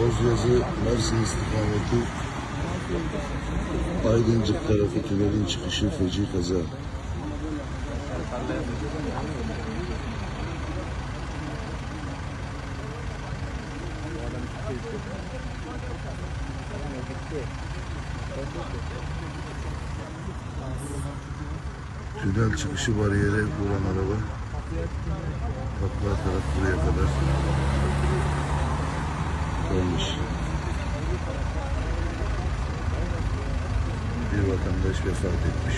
Kozyazı Mersin istikameti Aydıncık tarafı tünelin çıkışı feci kaza. Tünel çıkışı bariyere vuran araba. Patlar taraf buraya kadar gelmiş. Bir vatandaş vefat etmiş.